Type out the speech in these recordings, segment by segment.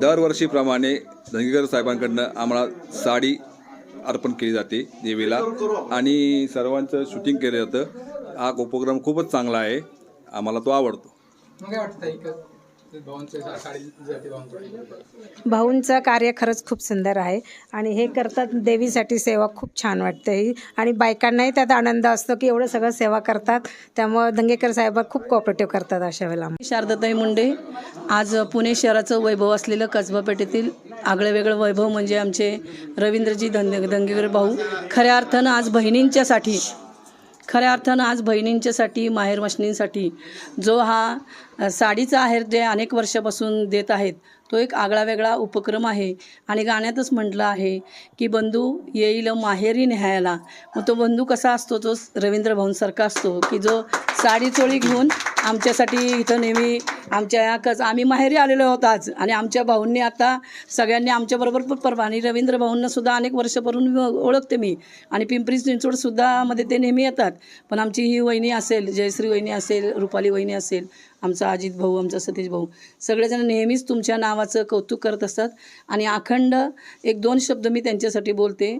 दरवर्षीप्रमाणे धनगर साहेबांकडनं आम्हाला साडी अर्पण केली जाते देवीला. आणि सर्वांचं शूटिंग केलं जातं. हा उपक्रम खूपच चांगला आहे. आम्हाला तो आवडतो. भाऊंचं कार्य खरंच खूप सुंदर आहे आणि हे करतात देवीसाठी सेवा खूप छान वाटते ही. आणि बायकांनाही त्यात आनंद असतो की एवढं सगळं सेवा करतात. त्यामुळं दंगेकर साहेब खूप कोऑपरेटिव्ह करतात अशा वेळेला. शारदाताई मुंडे. आज पुणे शहराचं वैभव असलेलं कसबा पेठेतील आगळं वेगळं वैभव म्हणजे आमचे रवींद्रजी दंगे दंगेकर भाऊ. खऱ्या अर्थानं आज बहिणींच्यासाठी खऱ्या अर्थानं आज बहिणींच्यासाठी माहेर मशनींसाठी जो हा साडीचा आहेर जे अनेक वर्षापासून देत आहेत तो एक आगळा वेगळा उपक्रम आहे. आणि गाण्यातच म्हटलं आहे की बंधू येईल माहेरी न्यायला. मग तो बंधू कसा असतो? तो रवींद्र भवनसारखा असतो की जो साडी चोळी घेऊन आमच्यासाठी इथं नेहमी आमच्या कच आम्ही माहेरी आलेलो आहोत आज. आणि आमच्या भाऊंनी आता सगळ्यांनी आमच्याबरोबर पण परवा आणि रवींद्र भाऊंनासुद्धा अनेक वर्षापासून ओळखते मी. आणि पिंपरी चिंचवडसुद्धा मध्ये ते नेहमी येतात. पण आमची ही वहिनी असेल जयश्री वहिनी असेल रुपाली वहिनी असेल आमचा अजित भाऊ आमचा सतीश भाऊ सगळेजण नेहमीच तुमच्या नावाचं कौतुक करत असतात. आणि अखंड एक दोन शब्द मी त्यांच्यासाठी बोलते.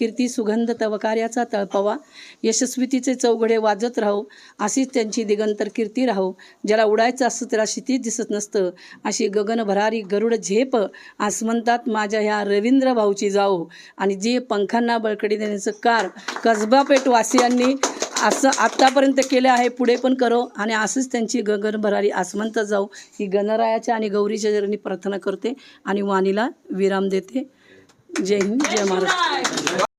कीर्ती सुगंध तव कार्याचा तळपवा यशस्वीतीचे चौघडे वाजत राहो अशीच त्यांची दिगंतर कीर्ती राहो. ज्याला उडायचं असतं त्याला क्षितीच दिसत नसतं. अशी गगनभरारी गरुड झेप आसमंतात माझ्या ह्या रवींद्र भाऊची जाओ आणि जे पंखांना बळकडी देण्याचं कार कसबा पेठ वासियांनी असं आत्तापर्यंत केलं आहे पुढे पण करो. आणि असंच त्यांची गगनभरारी आसमंत जाऊ ही गणरायाच्या आणि गौरीच्या जरणी प्रार्थना करते आणि वाणीला विराम देते. जय हिंद जय महाराष्ट्र.